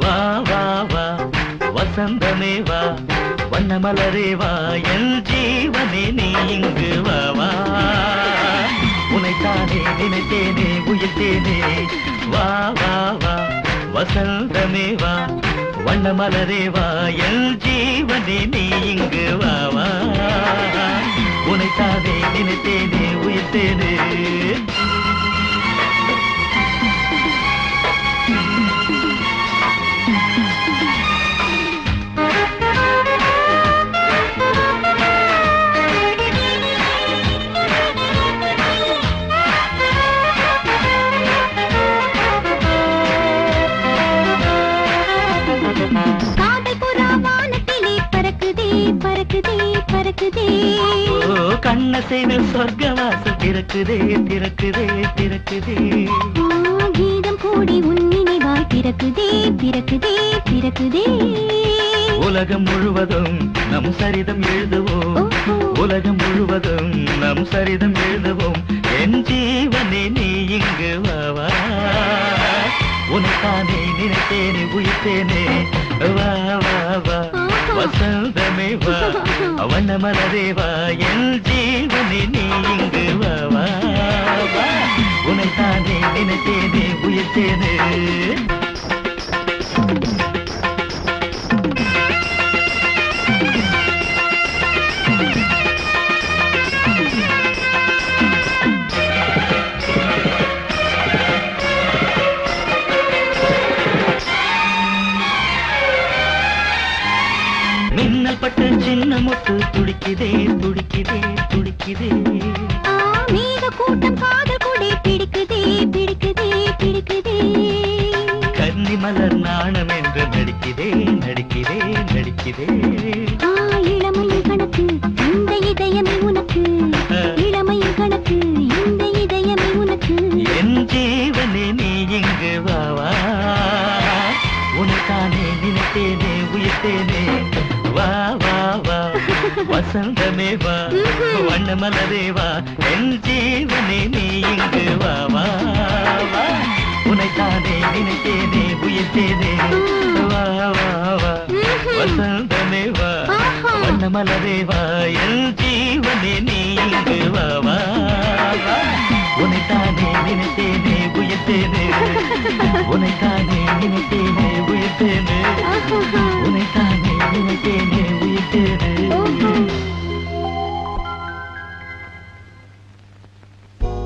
வா வா வா. வசந்தமே வா. வண்ணமலரே வா. என் ஜீவனே நீ இங்கு வா வா. உனைத்தானே நினைத்தேனே உயிர்த்தேனே. வா வா வா. வசந்தமே வா. வண்ணமலரே வா. என் ஜீவனே நீ இங்கு வா வா. உனைத்தானே நினைத்தேனே உயிர்த்தேனே. பறக்குதே ஓ கண்ண செய்தல் சொர்க்கவாசல் திறக்குதே திறக்குதே திறக்குதே. கீதம் கூடி உன் நினைவாய் பிறக்குதே பிறக்குதே பிறக்குதே உலகம் முழுவதும் நம் சரிதம் எழுதுவோம். உலகம் முழுவதும் நம் சரிதம் எழுதுவோம். என் ஜீவனே நீ இங்கு வா வா. உனக்கானே நினைத்தேனே உயிர்த்தேனே. வா வா வா. வசந்தமே வா அவன மனதேவா என் ஜீவனே நீ இங்கு வா வா உனைத்தானே நினைத்தேனே உயிர்த்தேனே. மின்னல் பட்டு சின்ன முத்து துடிக்குதே துடிக்குதே துடிக்குதே. மேக கூட்டம் காதல் கொடை பிடிக்குதே பிடிக்குதே பிடிக்குதே. கன்னி மலர் நாணம் என்று நடிக்குதே நடிக்குதே நடிக்குதே. ஆ, இளமையின் கணக்கு இந்த இதயமே உனக்கு. இளமையின் கணக்கு இந்த இதயமே உனக்கு. என் ஜீவனே நீ இங்கு வா வா. உனக்கானே நினைத்தேனே உயிர்த்தேனே. வா வா வா. வசந்தமே வா. வண்ண மலரே வா என் ஜீவனே நீ இங்கு வா வா உனைத்தானே நினைத்தேனே உயிர்த்தேனே. வா வா வா. வசந்தமே வா. வண்ண மலரே வா என் ஜீவனே நீ இங்கு வா வா வா. உனைத்தானே நினைத்தேனே உயிர்த்தேனே. உனைத்தானே நினைத்தேனே உயிர்த்தேனே உனைத்தானே நினைத்தேனே உயிர்த்தேனே ஓஹோ